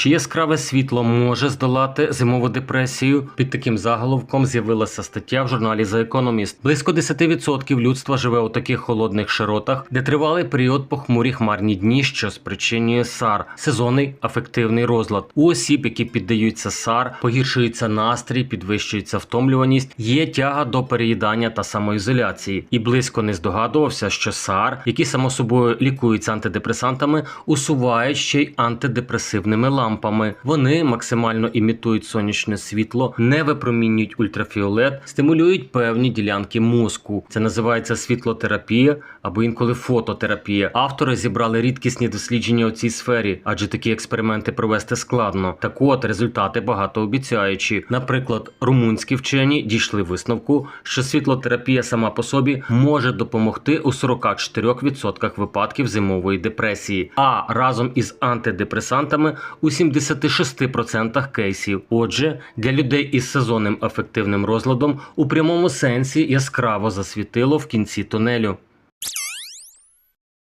Чи яскраве світло може здолати зимову депресію? Під таким заголовком з'явилася стаття в журналі The Economist. Близько 10% людства живе у таких холодних широтах, де тривалий період похмурі хмарні дні, що спричинює САР сезонний афективний розлад. У осіб, які піддаються САР, погіршується настрій, підвищується втомлюваність, є тяга до переїдання та самоізоляції. І близько не здогадувався, що САР, які само собою лікуються антидепресантами, усувають ще й антидепресивними лампами. Вони максимально імітують сонячне світло, не випромінюють ультрафіолет, стимулюють певні ділянки мозку. Це називається світлотерапія або інколи фототерапія. Автори зібрали рідкісні дослідження у цій сфері, адже такі експерименти провести складно. Так от результати багатообіцяючі. Наприклад, румунські вчені дійшли висновку, що світлотерапія сама по собі може допомогти у 44% випадків зимової депресії, а разом із антидепресантами у 76% кейсів. Отже, для людей із сезонним афективним розладом у прямому сенсі яскраво засвітило в кінці тунелю.